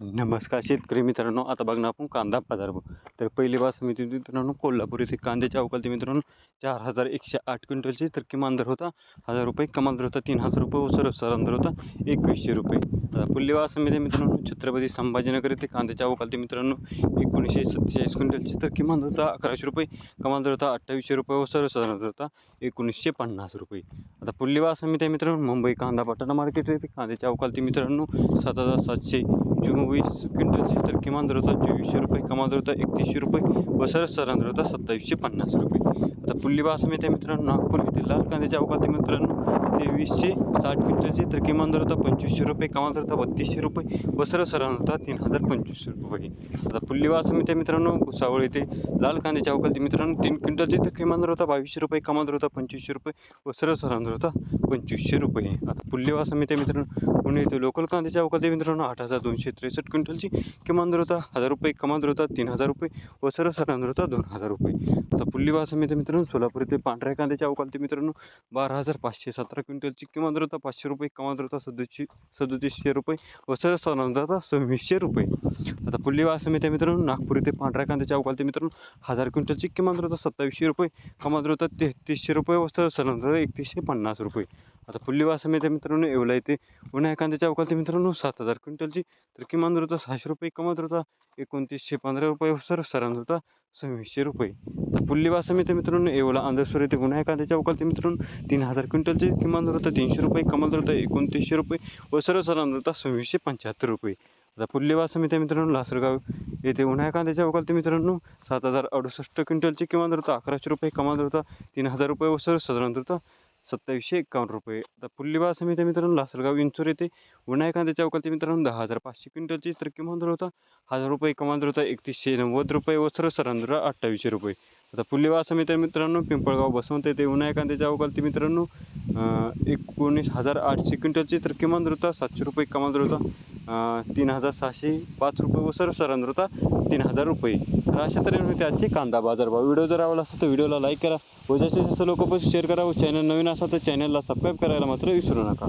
नमस्कार शेतकरी मित्रांनो आता बघणार आपण कांदा बाजार भाव. तर पहिली समिती मित्रांनो कोल्हापूर येथे कांद्याच्या अवकालती मित्रांनो चार हजार एकशे आठ क्विंटलची तर किमान दर होता हजार रुपये कमाल दर होता तीन हजार रुपये व सर्वसाधारण दर होता एकवीसशे रुपये. आता पुल्ली बासमती मित्रांनो छत्रपती संभाजीनगर येथे कांद्याच्या अवकालती मित्रांनो एकोणीसशे सत्तेचाळीस क्विंटलची तर किमान दर होता अकराशे रुपये कमाल दर होता अठ्ठावीसशे रुपये व सर्वसाधारण दर होता एकोणीसशे पन्नास रुपये. आता पुल्ली बासमती मित्रांनो मुंबई कांदा पाटाणा मार्केट येथे कांद्याच्या अवकालती मित्रांनो सात हजार सातशे चोवीस क्विंटलची तर किमान दर होता चोवीसशे रुपये कमाल दर होता एकतीसशे रुपये व सर्वसाधारण दर होता सत्तावीसशे पन्नास रुपये. आता पुल्ली बासमती आहे मित्रांनो नागपूर येथे लाल कांद्याच्या अवकालती मित्रांनो तेवीसशे साठ किलोचे तर किमान दर होता पंचवीसशे रुपये कमाल दर होता बत्तीसशे रुपये व सरसरण होता तीन हजार पंचवीसशे रुपये. आता पुल्ली समित्या आहे मित्रांनो भुसावळ येथे लाल कांद्याच्या अवकालती मित्रांनो तीन क्विंटलचे तर किमान दर होता बावीसशे रुपये कमाल दर होता पंचवीसशे रुपये व सरसरण दर होता पंचवीसशे रुपये. आता पुल्ली समित्या मित्रांनो पुणे येथे लोकल कांद्याच्या अवकालती मित्रांनो आठ हजार दोनशे त्रेसष्ट क्विंटलची किमान दर होता हजार रुपये कमाल दर होता तीन हजार रुपये व सरसरण दर होता दोन हजार रुपये. आता पुल्ली समित्या मित्रांनो सोलापूर येथे पांढऱ्या कांद्याच्या अवकालते मित्रांनो बारा हजार पाचशे सतरा क्विंटलची किमान दर होता पाचशे रुपये कमाल दर होता सदोची सदोतीसशे रुपये व सर्वसाधारण होता सव्वीसशे रुपये. आता पुल्ली बासमती मित्रांनो नागपूर येथे पांढऱ्या कांद्याच्या अवकालते मित्रांनो हजार क्विंटलची किमान दर होता सत्तावीसशे रुपये कमाल दर होता तेहतीसशे रुपये व सर्वसाधारण एकतीसशे पन्नास रुपये. आता फुल्ली बासमती मित्रांनो येवला येते उन्हाळ्या कांद्याच्या अवकालती मित्रांनो सात हजार क्विंटलची. तर किमान दर होता सहाशे रुपये कमाल होता एकोणतीसशे पंधरा रुपये सर सरांत होता सव्वीसशे रुपये. तर पुल्ली बासमती मित्रांनो येवला अंधेश्वर येते उन्हाळ्या कांद्याच्या अवकालती मित्रांनो तीन हजार क्विंटलचे किमान दर होता तीनशे रुपये कमाल दर होता एकोणतीसशे रुपये व सर्वसाधारण सरांत होता सव्वीसशे पंच्याहत्तर रुपये. आता पुल्ली बासमती आहे मित्रांनो लासरगाव येथे उन्हाळ्या कांद्याच्या अवकालती मित्रांनो सात हजार अडुसष्ट क्विंटलची किमान दर होता अकराशे रुपये कमाल दर होता तीन हजार रुपये व सर्वसाधारण साधारण होता सत्तावीसशे एकावन्न रुपये. आता पुल्ली बासमती आहे मित्रांनो लासलगाव इंचोर येथे उन्हाळ्या कांद्याच्या अवकालती मित्रांनो दहा हजार पाचशे क्विंटलची तर किमान दर होता. हजार रुपये कमाल दर होता. एकतीसशे नव्वद रुपये व सर्वसाधारण दर अठ्ठावीसशे रुपये. आता पुल्ली बासमती मित्रांनो पिंपळगाव बसवंत येथे उन्हाळ्या कांद्याच्या अवकालती मित्रांनो एकोणीस हजार आठशे क्विंटलची तर किमान दर होता. सातशे रुपये कमाल दर होता. तीन हजार सहाशे पाच रुपये व सर्वसाधारण होता तीन हजार रुपये. तर अशा तऱ्हेने होते आजचे कांदा बाजार भाव व्हिडिओ जर आवडला असेल तर व्हिडिओला लाईक करा व जास्तीत जास्त लोक शेअर करा व चॅनल नवीन असाल तर चॅनलला सबस्क्राईब करायला मात्र विसरू नका.